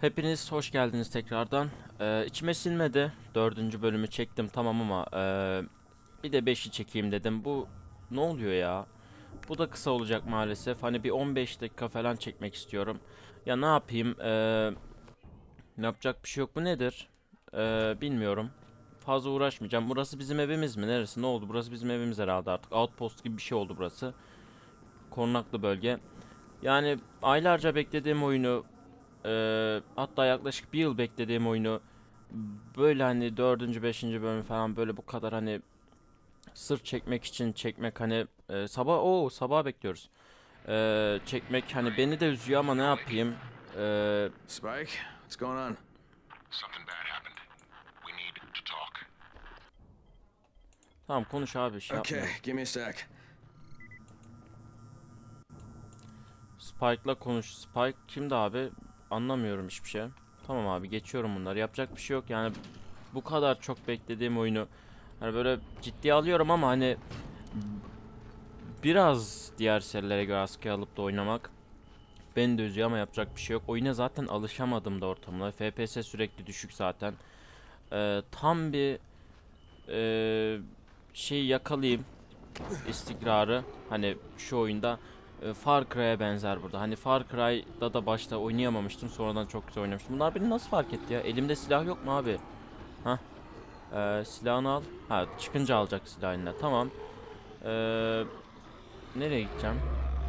Hepiniz hoş geldiniz tekrardan. Ee, içime sinmedi. Dördüncü bölümü çektim tamam ama ee, bir de beşi çekeyim dedim. Bu ne oluyor ya? Bu da kısa olacak maalesef. Hani bir 15 dakika falan çekmek istiyorum. Ya ne yapayım? Ee, yapacak bir şey yok. Bu nedir? Ee, bilmiyorum. Fazla uğraşmayacağım. Burası bizim evimiz mi? Neresi? Ne oldu? Burası bizim evimiz herhalde artık. Outpost gibi bir şey oldu burası. Korunaklı bölge. Yani aylarca beklediğim oyunu ee, hatta yaklaşık bir yıl beklediğim oyunu böyle hani dördüncü, beşinci bölüm falan böyle bu kadar hani sırf çekmek için çekmek hani e, sabah o sabah bekliyoruz. Ee, çekmek hani beni de üzüyor ama ne yapayım? Ee, Spike, what's going on? Something bad happened. We need to talk. tamam konuş abi şey Okay, yapma. give me a sec. Spike'la konuş. Spike kimdi abi? Anlamıyorum hiçbir şey. Tamam abi geçiyorum bunları. Yapacak bir şey yok yani bu kadar çok beklediğim oyunu hani böyle ciddiye alıyorum ama hani biraz diğer serilere göre askıya alıp da oynamak beni de üzüyor ama yapacak bir şey yok. Oyuna zaten alışamadım da ortamına. FPS sürekli düşük zaten. Ee, tam bir ee, şeyi yakalayayım istikrarı hani şu oyunda e, Far Cry'a benzer burada. Hani Far Cry'da da başta oynayamamıştım. Sonradan çok güzel oynamıştım. Bunlar beni nasıl fark etti ya? Elimde silah yok mu abi? Hah. Ee, silahını al. Ha çıkınca alacak silah eline. Tamam. Ee, nereye gideceğim?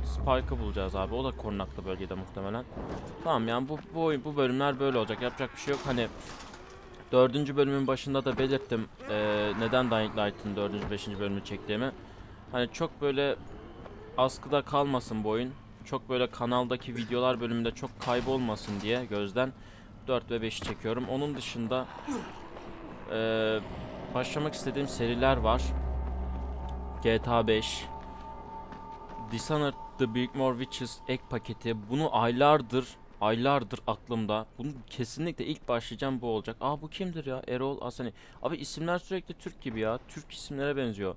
Spike'ı bulacağız abi. O da korunaklı bölgede muhtemelen. Tamam yani bu, bu bu bölümler böyle olacak. Yapacak bir şey yok. Hani dördüncü bölümün başında da belirttim. ee, neden Dying Light'ın dördüncü, beşinci bölümünü çektiğimi. Hani çok böyle askıda kalmasın bu oyun. Çok böyle kanaldaki videolar bölümünde çok kaybolmasın diye gözden 4 ve 5'i çekiyorum. Onun dışında eee, başlamak istediğim seriler var. GTA 5 Dishonored The Biltmore Witches ek paketi. Bunu aylardır aylardır aklımda. Bunu kesinlikle ilk başlayacağım bu olacak. Aa bu kimdir ya? Erol Asani. Abi isimler sürekli Türk gibi ya. Türk isimlere benziyor.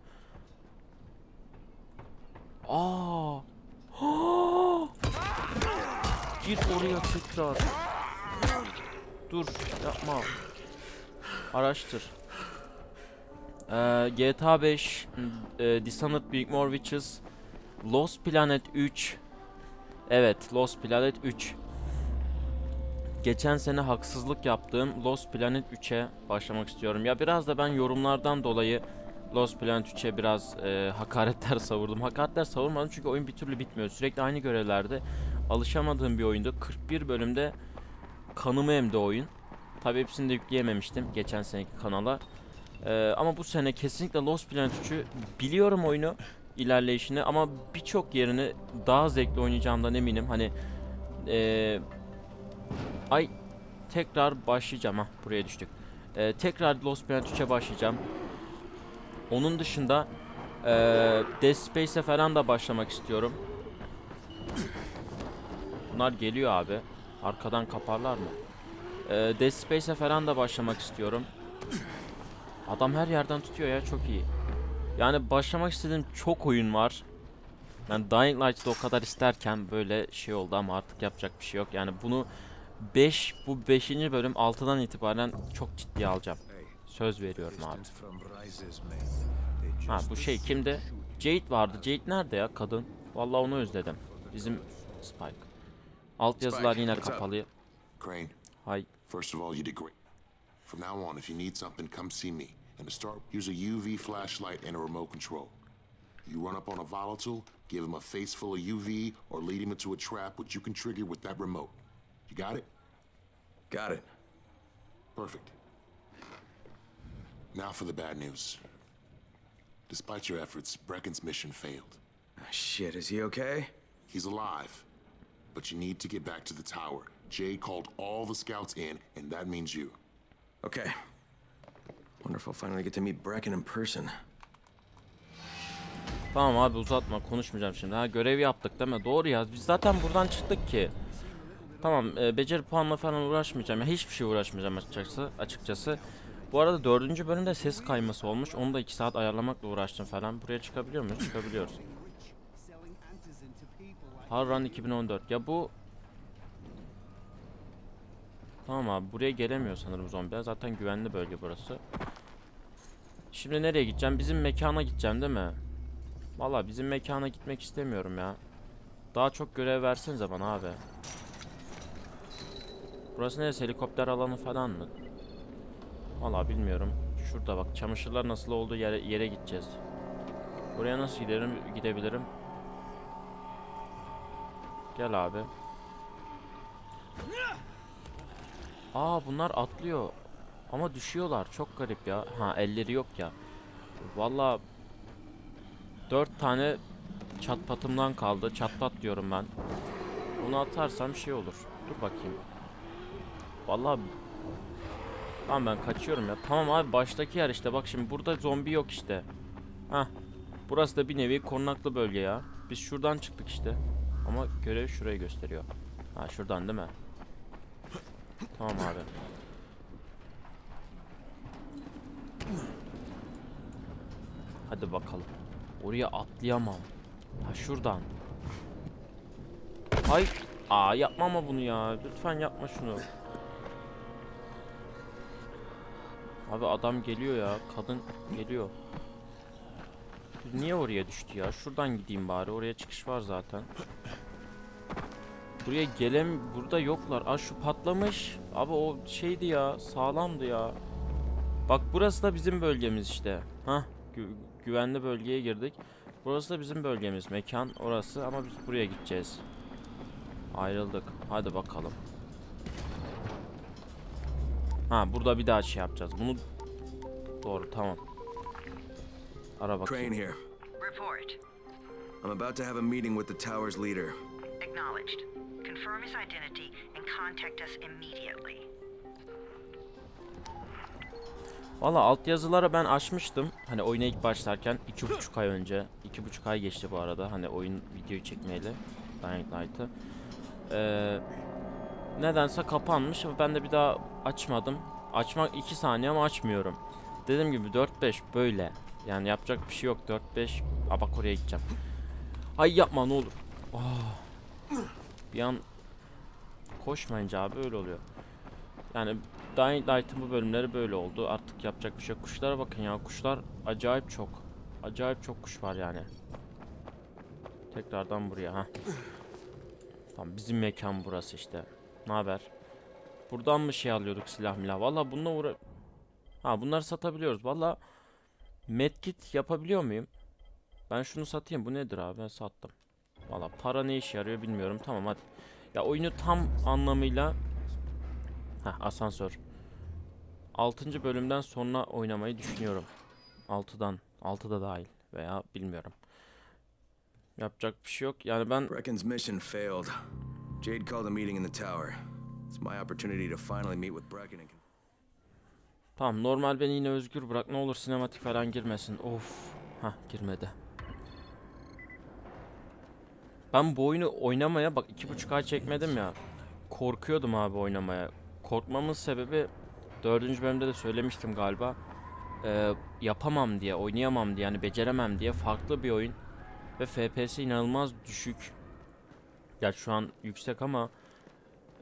Aa. Git oraya tekrar. Dur yapma. Araştır. Ee, GTA 5, e, Dishonored Biltmore Witches, Lost Planet 3. Evet, Lost Planet 3. Geçen sene haksızlık yaptığım Lost Planet 3'e başlamak istiyorum. Ya biraz da ben yorumlardan dolayı Lost Planet 3'e biraz e, hakaretler savurdum. Hakaretler savurmadım çünkü oyun bir türlü bitmiyor. Sürekli aynı görevlerde alışamadığım bir oyundu. 41 bölümde kanımı emdi oyun. Tabi hepsini de yükleyememiştim geçen seneki kanala. E, ama bu sene kesinlikle Lost Planet 3'ü biliyorum oyunu ilerleyişini ama birçok yerini daha zevkli oynayacağımdan eminim. Hani e, ay tekrar başlayacağım ha buraya düştük. E, tekrar Lost Planet 3'e başlayacağım. Onun dışında eee Dead Space'e falan da başlamak istiyorum. Bunlar geliyor abi. Arkadan kaparlar mı? Eee Dead Space'e falan da başlamak istiyorum. Adam her yerden tutuyor ya çok iyi. Yani başlamak istediğim çok oyun var. Yani Dying Light'ı da o kadar isterken böyle şey oldu ama artık yapacak bir şey yok. Yani bunu 5 bu 5. bölüm 6'dan itibaren çok ciddiye alacağım. Söz veriyorum abi. Ha bu şey kimdi? Jade vardı. Jade nerede ya kadın? Vallahi onu özledim. Bizim Spike. Alt yazılar yine kapalı. Crane, Hay. first of all, you did great. From now on, if you need something, come see me. And to start, use a UV flashlight and a remote control. You run up on a volatile, give him a face full of UV, or lead him into a trap which you can trigger with that remote. You got it? Got it. Perfect. Now for the bad news. Despite your efforts, Brecken's mission failed. Shit, is he okay? He's alive. But you need to get back to the tower. Jay called all the scouts in, and that means you. Okay. Wonder if I'll finally get to meet Brecken in person. Tamam abi uzatma konuşmayacağım şimdi. Ha görev yaptık değil mi? Doğru ya. Biz zaten buradan çıktık ki. Tamam e, beceri puanla falan uğraşmayacağım. Ya, hiçbir şey uğraşmayacağım açıkçası. açıkçası. Bu arada dördüncü bölümde ses kayması olmuş. Onu da 2 saat ayarlamakla uğraştım falan. Buraya çıkabiliyor muyuz? Çıkabiliyoruz. Harran 2014. Ya bu Tamam abi buraya gelemiyor sanırım zombiler. Zaten güvenli bölge burası. Şimdi nereye gideceğim? Bizim mekana gideceğim değil mi? Valla bizim mekana gitmek istemiyorum ya. Daha çok görev versenize bana abi. Burası neresi? Helikopter alanı falan mı? Valla bilmiyorum. Şurada bak çamaşırlar nasıl olduğu yere, yere gideceğiz. Buraya nasıl giderim, gidebilirim? Gel abi. Aa bunlar atlıyor. Ama düşüyorlar. Çok garip ya. Ha elleri yok ya. Valla dört tane çat patımdan kaldı. Çat pat diyorum ben. Onu atarsam şey olur. Dur bakayım. Valla Tamam ben kaçıyorum ya. Tamam abi baştaki yer işte. Bak şimdi burada zombi yok işte. Hah. Burası da bir nevi korunaklı bölge ya. Biz şuradan çıktık işte. Ama görev şurayı gösteriyor. Ha şuradan değil mi? Tamam abi. Hadi bakalım. Oraya atlayamam. Ha şuradan. Ay. Aa yapma ama bunu ya. Lütfen yapma şunu. Abi adam geliyor ya. Kadın geliyor. Niye oraya düştü ya? Şuradan gideyim bari. Oraya çıkış var zaten. Buraya gelem burada yoklar. Aa şu patlamış. Abi o şeydi ya. Sağlamdı ya. Bak burası da bizim bölgemiz işte. Hah. gü- güvenli bölgeye girdik. Burası da bizim bölgemiz. Mekan orası ama biz buraya gideceğiz. Ayrıldık. Hadi bakalım. Ha burada bir daha şey yapacağız. Bunu doğru tamam. Ara bakayım. Crane here. Report. I'm about to have a meeting with the tower's leader. Acknowledged. Confirm his identity and contact us immediately. Valla altyazıları ben açmıştım. Hani oyuna ilk başlarken iki buçuk ay önce. iki buçuk ay geçti bu arada. Hani oyun videoyu çekmeyeli. Dying Light'ı. Ee, nedense kapanmış ama ben de bir daha açmadım. Açmak 2 saniye ama açmıyorum. Dediğim gibi 4-5 böyle. Yani yapacak bir şey yok 4-5. Aa bak oraya gideceğim. Ay yapma ne olur. Ah. Bir an koşmayınca abi öyle oluyor. Yani Dying Light'ın bu bölümleri böyle oldu. Artık yapacak bir şey. Kuşlara bakın ya. Kuşlar acayip çok. Acayip çok kuş var yani. Tekrardan buraya ha. Tamam bizim mekan burası işte. Ne haber? Buradan mı şey alıyorduk silah milah? Valla bununla uğra... Ha bunları satabiliyoruz. Valla medkit yapabiliyor muyum? Ben şunu satayım. Bu nedir abi? Ben sattım. Valla para ne işe yarıyor bilmiyorum. Tamam hadi. Ya oyunu tam anlamıyla Heh, asansör. 6. bölümden sonra oynamayı düşünüyorum. 6'dan, 6'da dahil veya bilmiyorum. Yapacak bir şey yok. Yani ben. Jade called a meeting in the tower. It's my opportunity to finally meet with Brecken and tamam normal beni yine özgür bırak. Ne olur sinematik falan girmesin. Of. Hah girmedi. Ben bu oyunu oynamaya bak iki buçuk ay çekmedim ya. Korkuyordum abi oynamaya. Korkmamın sebebi dördüncü bölümde de söylemiştim galiba. Ee, yapamam diye, oynayamam diye, yani beceremem diye farklı bir oyun. Ve FPS inanılmaz düşük. Gerçi şu an yüksek ama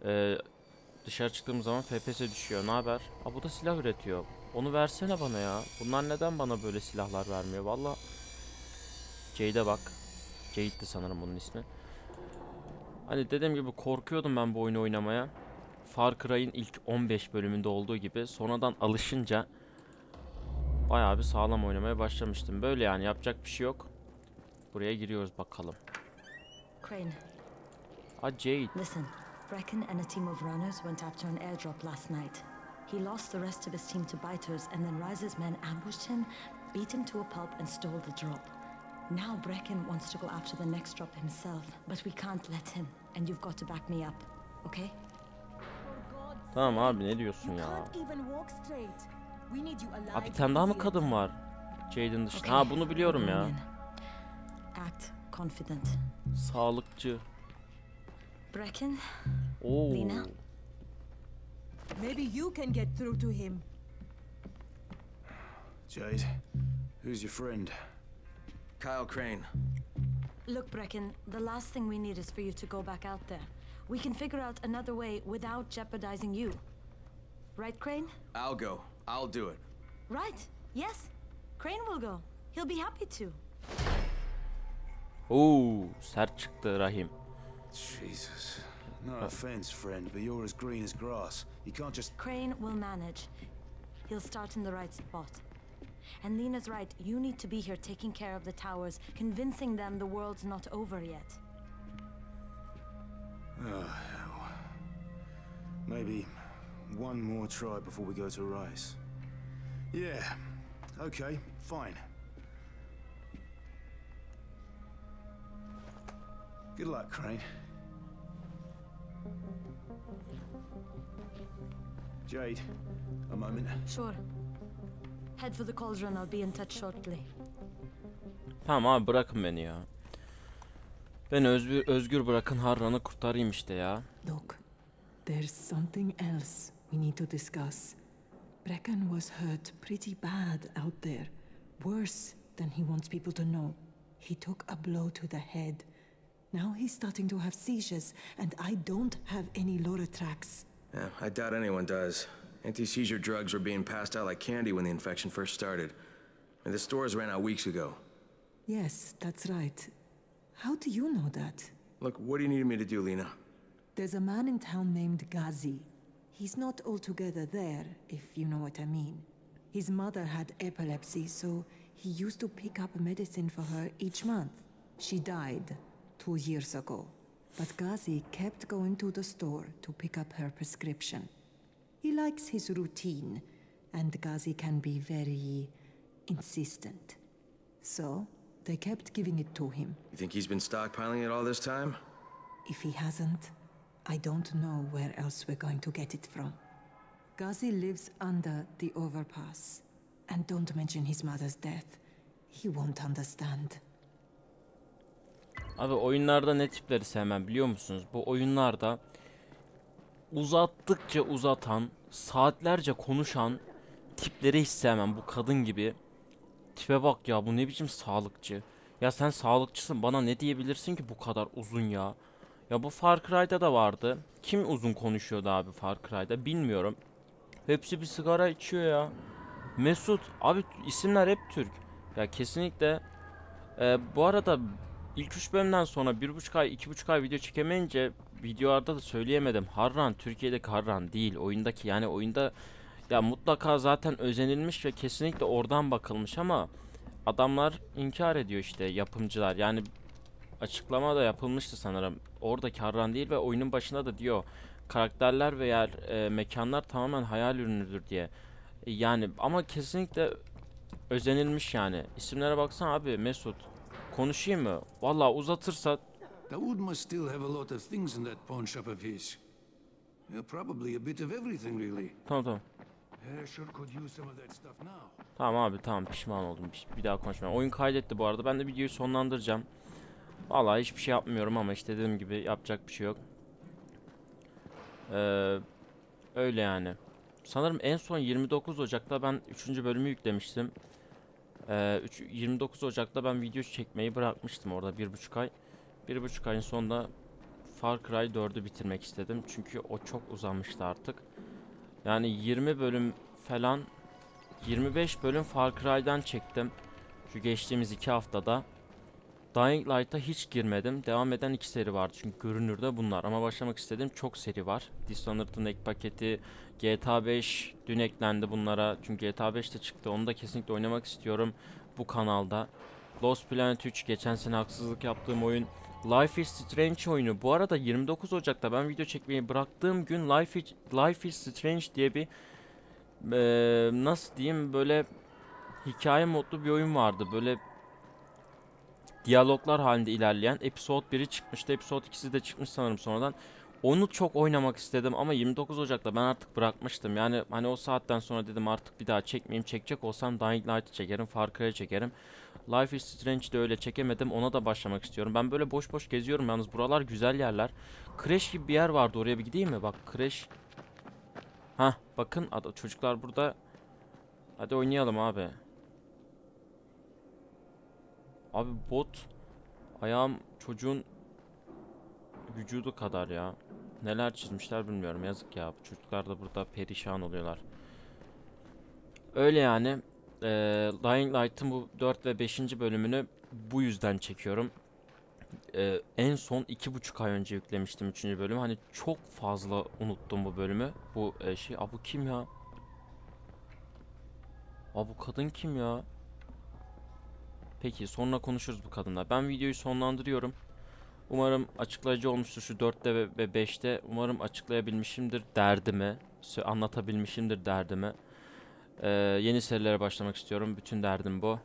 e, dışarı çıktığım zaman FPS düşüyor. Ne haber? Aa bu da silah üretiyor. Onu versene bana ya. Bunlar neden bana böyle silahlar vermiyor? Valla. Jade'e bak. Jade'di sanırım bunun ismi. Hani dediğim gibi korkuyordum ben bu oyunu oynamaya. Far Cry'in ilk 15 bölümünde olduğu gibi sonradan alışınca bayağı bir sağlam oynamaya başlamıştım. Böyle yani yapacak bir şey yok. Buraya giriyoruz bakalım. Crane, Aa Jade. listen. Brecken and a team of runners went after an airdrop last night. He lost the rest of his team to biters, and then Rise's men ambushed him, beat him to a pulp, and stole the drop. Now Brecken wants to go after the next drop himself, but we can't let him, and you've got to back me up, okay? Tamam abi ne diyorsun ya? Abi bir tane daha mı kadın var? Jade'in dışında. Ha bunu biliyorum ya. Sağlıkçı. Brecken, oh. Oo. Lina? Maybe you can get through to him. Jade, who's your friend? Kyle Crane. Look, Brecken, the last thing we need is for you to go back out there. We can figure out another way without jeopardizing you. Right, Crane? I'll go. I'll do it. Right. Yes. Crane will go. He'll be happy to. Oo, sert çıktı Rahim. Jesus. No uh. offense, friend, but you're as green as grass. You can't just. Crane will manage. He'll start in the right spot. And Lena's right. You need to be here taking care of the towers, convincing them the world's not over yet. Oh, hell. Maybe one more try before we go to Rice. Yeah. Okay, fine. Good luck, Crane. Jade, a moment. Sure. Head for the cauldron. I'll be in touch shortly. Tamam abi bırakın beni ya. Beni özgür, özgür bırakın Harran'ı kurtarayım işte ya. Look, there's something else we need to discuss. Brecken was hurt pretty bad out there. Worse than he wants people to know. He took a blow to the head. Now he's starting to have seizures, and I don't have any Loratrax. Yeah, I doubt anyone does. Anti-seizure drugs were being passed out like candy when the infection first started. And the stores ran out weeks ago. Yes, that's right. How do you know that? Look, what do you need me to do, Lena? There's a man in town named Ghazi. He's not altogether there, if you know what I mean. His mother had epilepsy, so he used to pick up medicine for her each month. She died two years ago. But Ghazi kept going to the store to pick up her prescription. He likes his routine, and Ghazi can be very insistent. So, they kept giving it to him. You think he's been stockpiling it all this time? If he hasn't, I don't know where else we're going to get it from. Ghazi lives under the overpass. And don't mention his mother's death. He won't understand. Abi oyunlarda ne tipleri sevmem biliyor musunuz? Bu oyunlarda uzattıkça uzatan, saatlerce konuşan tipleri hiç sevmem. Bu kadın gibi. Tipe bak ya bu ne biçim sağlıkçı. Ya sen sağlıkçısın bana ne diyebilirsin ki bu kadar uzun ya. Ya bu Far Cry'da da vardı. Kim uzun konuşuyordu abi Far Cry'da bilmiyorum. Hepsi bir sigara içiyor ya. Mesut abi isimler hep Türk. Ya kesinlikle ee, bu arada ilk 3 bölümden sonra bir buçuk ay, iki buçuk ay video çekemeyince videolarda da söyleyemedim. Harran Türkiye'deki Harran değil. Oyundaki yani oyunda ya mutlaka zaten özenilmiş ve kesinlikle oradan bakılmış ama adamlar inkar ediyor işte yapımcılar. Yani açıklama da yapılmıştı sanırım. Oradaki Harran değil ve oyunun başında da diyor karakterler ve yer e, mekanlar tamamen hayal ürünüdür diye. E, Yani ama kesinlikle özenilmiş yani. İsimlere baksana abi Mesut. Konuşayım mı? Vallahi uzatırsa Daoud must still have a lot of things in that pawn shop of his. Probably a bit of everything, really. tamam tamam. Yeah, sure could use some of that stuff now. Tamam abi tamam pişman oldum. Bir, daha konuşmayayım. Oyun kaydetti bu arada. Ben de videoyu sonlandıracağım. Vallahi hiçbir şey yapmıyorum ama işte dediğim gibi yapacak bir şey yok. Ee, öyle yani. Sanırım en son 29 Ocak'ta ben 3. bölümü yüklemiştim. Ee, üç- 29 Ocak'ta ben video çekmeyi bırakmıştım orada bir buçuk ay. Bir buçuk ayın sonunda Far Cry 4'ü bitirmek istedim. Çünkü o çok uzamıştı artık. Yani 20 bölüm falan 25 bölüm Far Cry'dan çektim. Şu geçtiğimiz iki haftada. Dying Light'a hiç girmedim. Devam eden iki seri vardı çünkü görünürde bunlar. Ama başlamak istediğim çok seri var. Dishonored'ın ek paketi, GTA 5 dün eklendi bunlara. Çünkü GTA 5 de çıktı. Onu da kesinlikle oynamak istiyorum bu kanalda. Lost Planet 3 geçen sene haksızlık yaptığım oyun. Life is Strange oyunu. Bu arada 29 Ocak'ta ben video çekmeyi bıraktığım gün Life is, Life is Strange diye bir eee, nasıl diyeyim böyle hikaye modlu bir oyun vardı. Böyle diyaloglar halinde ilerleyen Episode 1'i çıkmıştı. Episode 2'si de çıkmış sanırım sonradan. Onu çok oynamak istedim ama 29 Ocak'ta ben artık bırakmıştım. Yani hani o saatten sonra dedim artık bir daha çekmeyeyim. Çekecek olsam Dying Light'ı çekerim, Far Cry'ı çekerim. Life is Strange'de öyle çekemedim. Ona da başlamak istiyorum. Ben böyle boş boş geziyorum yalnız. Buralar güzel yerler. Crash gibi bir yer vardı. Oraya bir gideyim mi? Bak Crash. Hah bakın çocuklar burada. Hadi oynayalım abi. Abi bot ayağım çocuğun vücudu kadar ya. Neler çizmişler bilmiyorum. Yazık ya. Çocuklar da burada perişan oluyorlar. Öyle yani. Eee Dying Light'ın bu 4 ve 5. bölümünü bu yüzden çekiyorum. Eee, en son iki buçuk ay önce yüklemiştim 3. bölümü. Hani çok fazla unuttum bu bölümü. Bu e, şey... Aa bu kim ya? Aa bu kadın kim ya? Peki sonra konuşuruz bu kadınla. Ben videoyu sonlandırıyorum. Umarım açıklayıcı olmuştur şu 4'te ve- ve 5'te. Umarım açıklayabilmişimdir derdimi. Anlatabilmişimdir derdimi. Ee, yeni serilere başlamak istiyorum. Bütün derdim bu.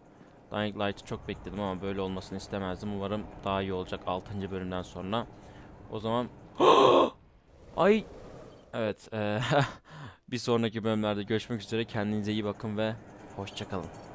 Dying Light'ı çok bekledim ama böyle olmasını istemezdim. Umarım daha iyi olacak 6. bölümden sonra. O zaman... Ay! Evet. eee, bir sonraki bölümlerde görüşmek üzere. Kendinize iyi bakın ve hoşçakalın.